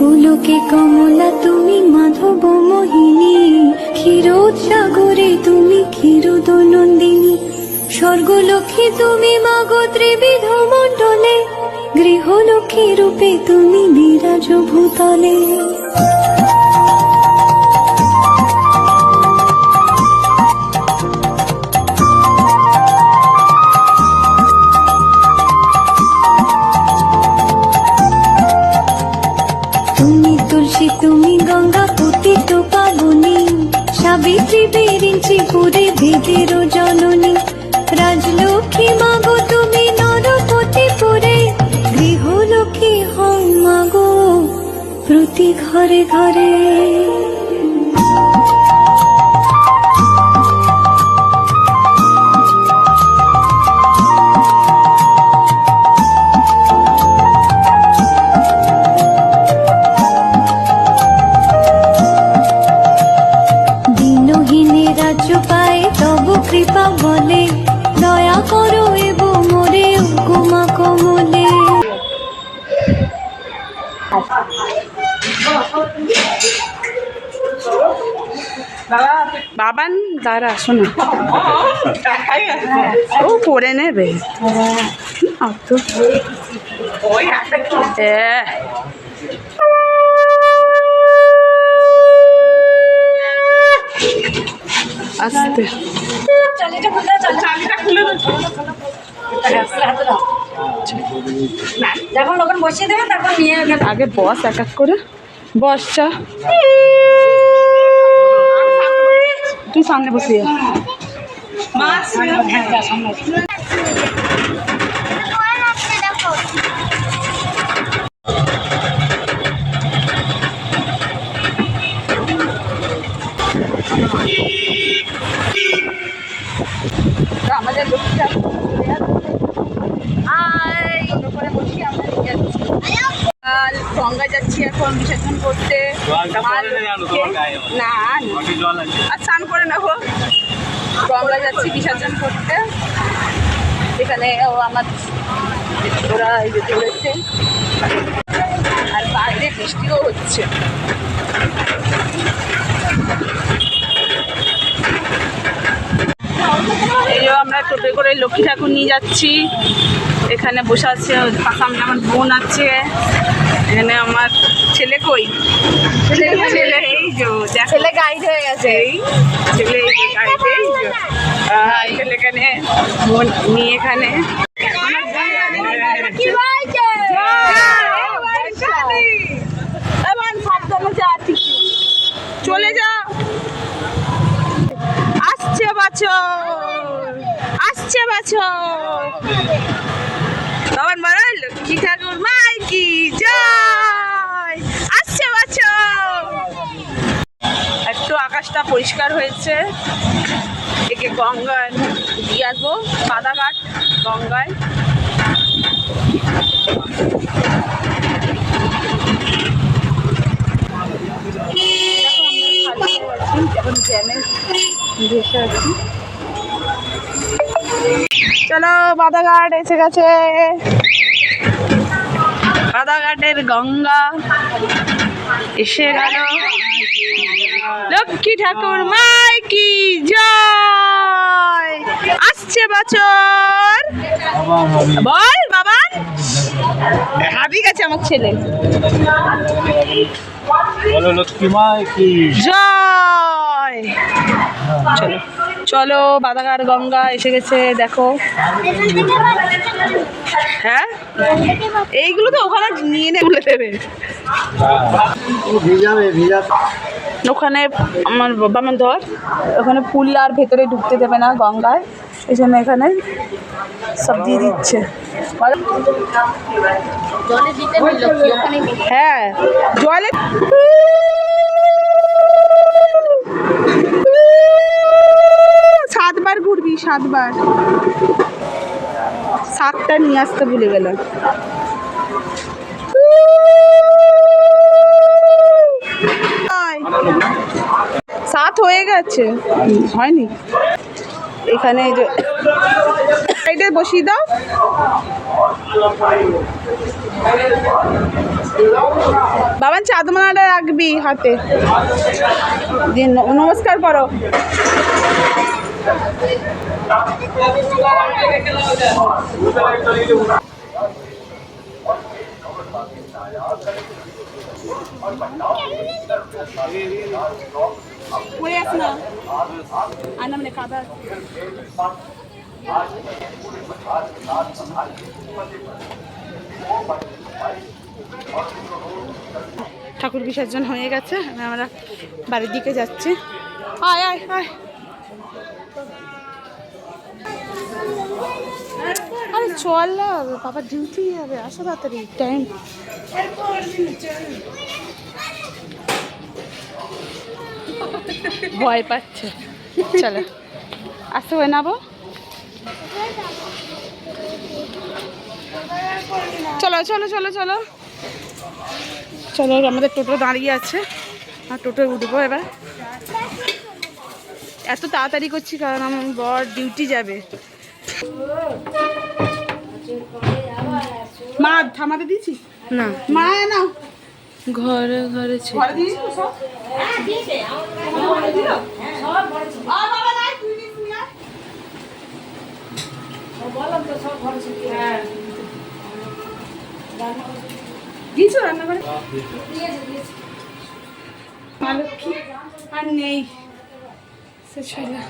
গোলকে কমলা, তুমি মাধব মোহিনী। ক্ষীরোদ সাগরে তুমি ক্ষীরোদ নন্দিনী স্বর্গলক্ষ্মী তুমি মাগো ত্রিবিধ মণ্ডলে। গৃহলক্ষ্মী রূপে তুমি বিরাজ ভূতলে। বেরিঞ্চি পুরে বেদের জননী। রাজলক্ষ্মী মাগো, তুমি নরপতি পুরে গৃহলক্ষ্মী হও মাগো, প্রতি ঘরে ঘরে। বাবান দাঁড়া শোনো। ও করে নেবে। অত হ্যাঁ আস্তে। যখন ওখানে বসিয়ে দেবে তখন নিয়ে আগে বস এক এক করে। বস চা তুই সামনে বসে যা। তো আমাদের লক্ষ্মীটা আয় করে বসি আমরা নিয়ে যাচ্ছি আর গঙ্গা যাচ্ছি এখন বিসর্জন করতে। আর না আর স্নান করে নেব। গঙ্গা যাচ্ছি বিসর্জন করতে। এখানে ও আমার ওরা এই যে চলেছে আর বাইরে বৃষ্টিও হচ্ছে। এই আমরা টোটো করে লক্ষ্মী ঠাকুর নিয়ে যাচ্ছি। এখানে বসে আছে সামনে আমার বোন আছে। এখানে আমার ছেলে কই? ছেলে এই যে দেখো। ছেলে গাইড হয়ে গেছে। এই ছেলে এই যে এই ছেলে এখানে বোন চলে যা আসছে বছর। আসছে বছর। তখন বলো লক্ষ্মী ঠাকুর মাই কি জয়। আসছে বছর একটু আকাশটা পরিষ্কার হয়েছে। একে গঙ্গায় দিয়ে আসব, বাদাঘাট, গঙ্গায়। আমরা ভেসে আছি। চলো বাদাঘাট এসে গেছে। বাদাঘাটের গঙ্গা এসে গেল। লক্ষ্মী ঠাকুর মাই কি জয়। আসছে বছর। বল বাবান হাবি গেছে আমার ছেলে। বলো লক্ষ্মী মা কি জয়। চলো। চলো বাদাঘাট গঙ্গা এসে গেছে দেখো। হ্যাঁ? এইগুলো তো ওখানে নিয়ে নে বলে দেবে। ওখানে আমার বাবা ধর ওখানে পুল আর ভেতরে ঢুকতে দেবে না গঙ্গায়। এই জন্য এখানে সব দিয়ে দিচ্ছে। হ্যাঁ জলে সাতবার। সাতটা নিয়ে আসতে ভুলে গেলাম। সাত হয়ে গেছে। হয়নি। এখানে সাইডে বসিয়ে দাও। বাবান চাঁদমালাটা রাখবি হাতে। নমস্কার করো। না আর ঠাকুর বিসর্জন হয়ে গেছে আমরা বাড়ির দিকে যাচ্ছি। আয় আয় আয়। আরে চল না বাবা ডিউটি যাবে আসো তাড়াতাড়ি টাইম ভয় পাচ্ছে। চলো আসতে হয়ে নাবো চলো চলো চলো চলো। চলো, আমাদের টোটো দাঁড়িয়ে আছে। আর টোটো উঠবো এবার। এত তাড়াতাড়ি করছি কারণ আমার বর ডিউটি যাবে। মা থামাতে দিয়েছি না। মা না ঘরে ঘরে দিয়েছি আর বাবা নাই, তুই নিস নি আর। দিয়েছ রান্না করে আর নেই। সে চলে